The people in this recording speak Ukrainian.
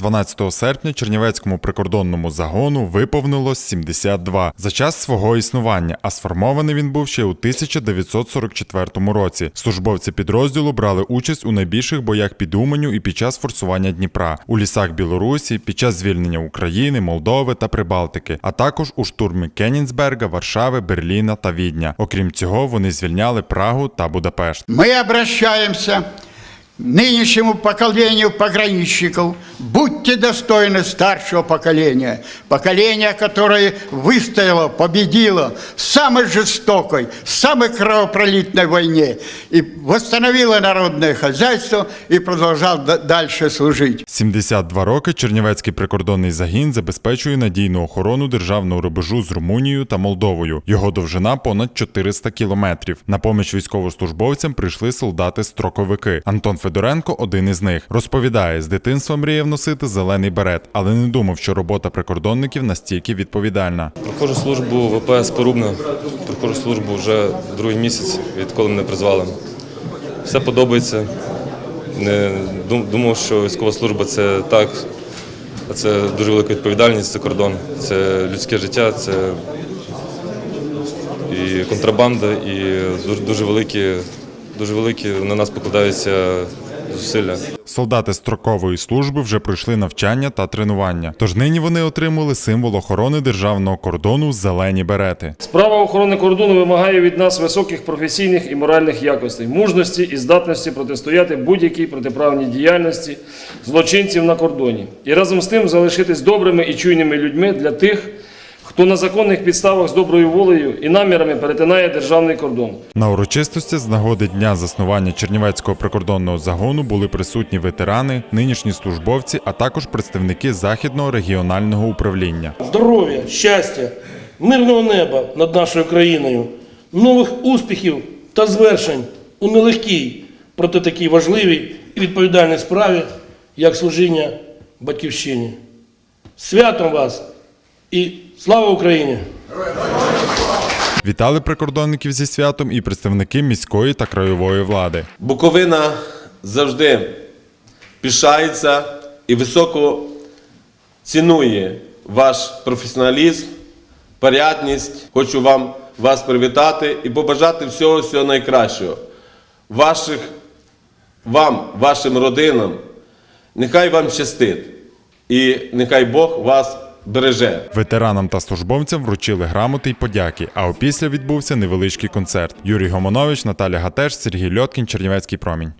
12 серпня Чернівецькому прикордонному загону виповнилось 72 за час свого існування, а сформований він був ще у 1944 році. Службовці підрозділу брали участь у найбільших боях під Уманю і під час форсування Дніпра, у лісах Білорусі, під час звільнення України, Молдови та Прибалтики, а також у штурмі Кенінсберга, Варшави, Берліна та Відня. Окрім цього, вони звільняли Прагу та Будапешт. Мы обращаемся к нынешнему поколению пограничников. Будьте достойны старшего поколения. Поколения, которое выстояло, победило в самой жестокой, самой кровопролитной войне и восстановило народное хозяйство и продолжал д- дальше служить. 72 роки Чернівецький прикордонний загін забезпечує надійну охорону державного рубежу з Румунією та Молдовою. Його довжина понад 400 кілометрів. На поміч військовослужбовцям прийшли солдати-строковики. Антон Федоренко один із них. Розповідає, з дитинства мріяв носити зелений берет, але не думав, що робота прикордонників настільки відповідальна. Проходжу службу ВПС Порубне. Проходжу службу вже другий місяць, відколи мене призвали. Все подобається. Не думав, що військова служба це так. А це дуже велика відповідальність, це кордон, це людське життя, це і контрабанда, і дуже великі, дуже великі на нас покладаються зусилля. Солдати строкової служби вже пройшли навчання та тренування. Тож нині вони отримали символ охорони державного кордону зелені берети. Справа охорони кордону вимагає від нас високих професійних і моральних якостей, мужності і здатності протистояти будь-якій протиправній діяльності злочинців на кордоні і разом з тим залишитись добрими і чуйними людьми для тих, хто на законних підставах з доброю волею і намірами перетинає державний кордон. На урочистості з нагоди дня заснування Чернівецького прикордонного загону були присутні ветерани, нинішні службовці, а також представники західного регіонального управління. здоров'я, щастя, мирного неба над нашою країною, нових успіхів та звершень у нелегкій, проте такій важливій і відповідальній справі, як служіння батьківщині. Святом вас і слава Україні! Вітали прикордонників зі святом і представники міської та краєвої влади. Буковина завжди пишається і високо цінує ваш професіоналізм, порядність. Хочу вам вас привітати і побажати всього всього найкращого. Ваших, вам, вашим родинам, нехай вам щастить і нехай Бог вас береже. Ветеранам та службовцям вручили грамоти й подяки. А опісля відбувся невеличкий концерт. Юрій Гомонович, Наталя Гатеш, Сергій Льоткін, Чернівецький промінь.